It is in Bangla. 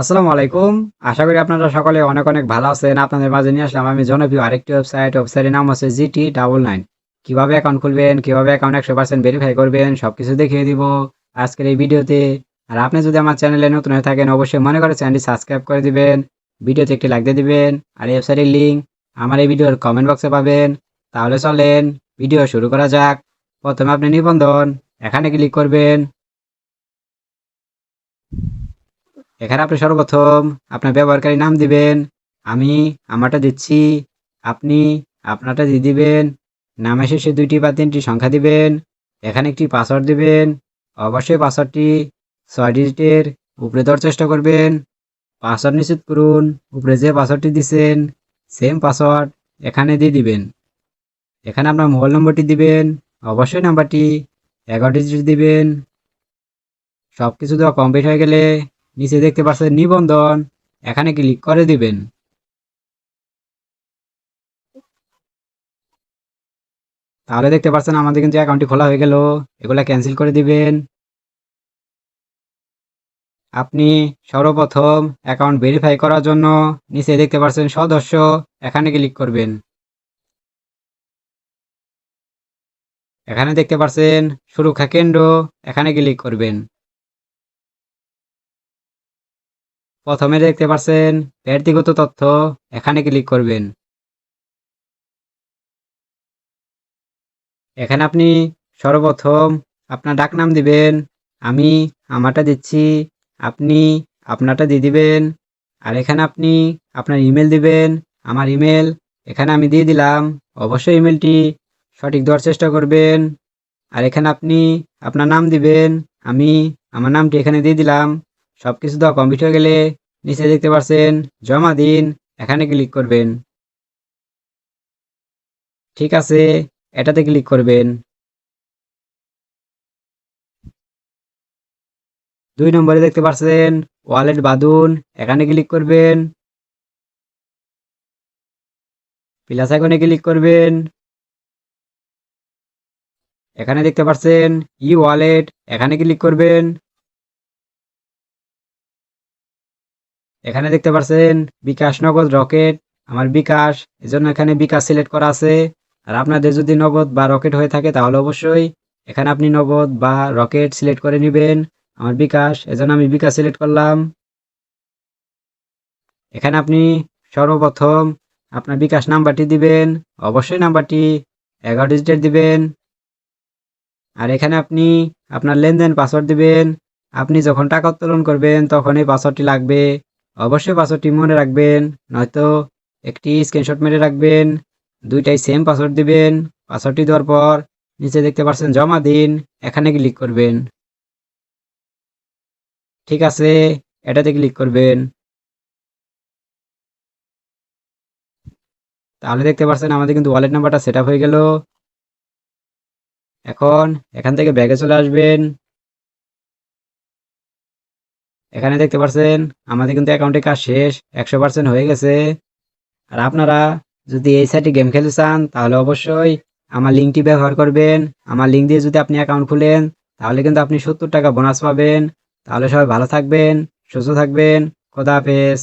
আসসালামু আলাইকুম। আশা করি আপনারা সকলে অনেক অনেক ভালো আছেন। আপনাদের মাঝে নিয়ে আসলাম আমি জনপ্রিয় আরেকটি ওয়েবসাইট ওয়েবসাইটের নাম হচ্ছে জিটি ডাবল নাইন কীভাবে অ্যাকাউন্ট খুলবেন, কীভাবে অ্যাকাউন্ট একশো পার্সেন্ট ভেরিফাই করবেন, সবকিছু দেখিয়ে দিব আজকের এই ভিডিওতে। আর আপনি যদি আমার চ্যানেলে নতুন হয়ে থাকেন, অবশ্যই মনে করে চ্যানেলটি সাবস্ক্রাইব করে দিবেন, ভিডিওতে একটি লাইক দিয়ে দিবেন, আর ওয়েবসাইটের লিঙ্ক আমার এই ভিডিওর কমেন্ট বক্সে পাবেন। তাহলে চলেন, ভিডিও শুরু করা যাক। প্রথমে আপনি নিবন্ধন, এখানে ক্লিক করবেন। এখানে আপনি সর্বপ্রথম আপনার ব্যবহারকারী নাম দিবেন, আমি, আমারটা দিচ্ছি, আপনি, আপনারটা দিয়ে দিবেন, নামের শেষে দুইটি বা তিনটি সংখ্যা দিবেন, এখানে একটি পাসওয়ার্ড দিবেন, অবশ্যই পাসওয়ার্ডটি ছয় ডিজিটের উপরে দেওয়ার চেষ্টা করবেন পাসওয়ার্ড নিশ্চিত করুন, উপরে যে পাসওয়ার্ডটি দিচ্ছেন সেম পাসওয়ার্ড এখানে দিয়ে দিবেন। এখানে আপনার মোবাইল নম্বরটি দিবেন, অবশ্যই নাম্বারটি এগারো ডিজিট দিবেন। সব কিছু দেওয়া কমপ্লিট হয়ে গেলে নিচে দেখতে পাচ্ছেন নিবন্ধন। এখানে ক্লিক করে দিবেন। তাহলে দেখতে পাচ্ছেন আমাদের কিন্তু অ্যাকাউন্টটি খোলা হয়ে গেল। এগুলা ক্যান্সেল করে দিবেন। আপনি সর্বপ্রথম অ্যাকাউন্ট ভেরিফাই করার জন্য নিচে দেখতে পাচ্ছেন সদস্য। এখানে ক্লিক করবেন। এখানে দেখতে পাচ্ছেন সুরক্ষা কেন্দ্র। এখানে ক্লিক করবেন। প্রথমে দেখতে পাচ্ছেন ব্যক্তিগত তথ্য, এখানে ক্লিক করবেন। এখানে আপনি সর্বপ্রথম আপনার ডাক নাম দিবেন, আমি আমারটা দিচ্ছি, আপনি আপনারটা দিয়ে দিবেন, আর এখানে আপনি আপনার ইমেল দিবেন, আমার ইমেল এখানে আমি দিয়ে দিলাম, অবশ্যই ইমেলটি সঠিক দেওয়ার চেষ্টা করবেন, আর এখানে আপনি আপনার নাম দিবেন, আমি আমার নামটি এখানে দিয়ে দিলাম সব কিছু দেওয়া কমপ্লিট হয়ে গেলে নিচে দেখতে পাচ্ছেন জমা দিন, এখানে ক্লিক করবেন। ঠিক আছে, এটাতে ক্লিক করবেন। দুই নম্বরে দেখতে পাচ্ছেন ওয়ালেট বাদুন এখানে ক্লিক করবেন। প্লাস আইকনে ক্লিক করবেন। এখানে দেখতে পাচ্ছেন ই ওয়ালেট এখানে ক্লিক করবেন। এখানে দেখতে পাচ্ছেন বিকাশ নগদ রকেট, আমার বিকাশ, এজন্য এখানে বিকাশ সিলেক্ট করা আছে। আর আপনাদের যদি নগদ বা রকেট হয়ে থাকে, তাহলে অবশ্যই এখানে আপনি নগদ বা রকেট সিলেক্ট করে নেবেন। আমার বিকাশ, এজন্য আমি বিকাশ সিলেক্ট করলাম। এখানে আপনি সর্বপ্রথম আপনার বিকাশ নাম্বারটি দিবেন। অবশ্যই নাম্বারটি এগারো ডিজিটের দিবেন। আর এখানে আপনি আপনার লেনদেন পাসওয়ার্ড দিবেন। আপনি যখন টাকা উত্তোলন করবেন তখন এই পাসওয়ার্ডটি লাগবে। অবশ্যই পাসওয়ার্ডটি মনে রাখবেন, নয়তো একটি স্ক্রিনশট মেরে রাখবেন, দুইটাই সেম পাসওয়ার্ড দিবেন পাসওয়ার্ডটি দেওয়ার পর নিচে দেখতে পাচ্ছেন জমা দিন, এখানে ক্লিক করবেন। ঠিক আছে, এটাতে ক্লিক করবেন। তাহলে দেখতে পাচ্ছেন আমাদের কিন্তু ওয়ালেট নাম্বারটা সেট হয়ে গেল। এখন এখান থেকে ব্যাগে চলে আসবেন। এখানে দেখতে পাচ্ছেন আমাদের কিন্তু অ্যাকাউন্টে কাজ শেষ, একশো পার্সেন্ট হয়ে গেছে। আর আপনারা যদি এই সাইটে গেম খেলতে চান, তাহলে অবশ্যই আমার লিঙ্কটি ব্যবহার করবেন। আমার লিঙ্ক দিয়ে যদি আপনি অ্যাকাউন্ট খুলেন, তাহলে কিন্তু আপনি সত্তর টাকা বোনাস পাবেন। তাহলে সবাই ভালো থাকবেন, সুস্থ থাকবেন। খোদা হাফেজ।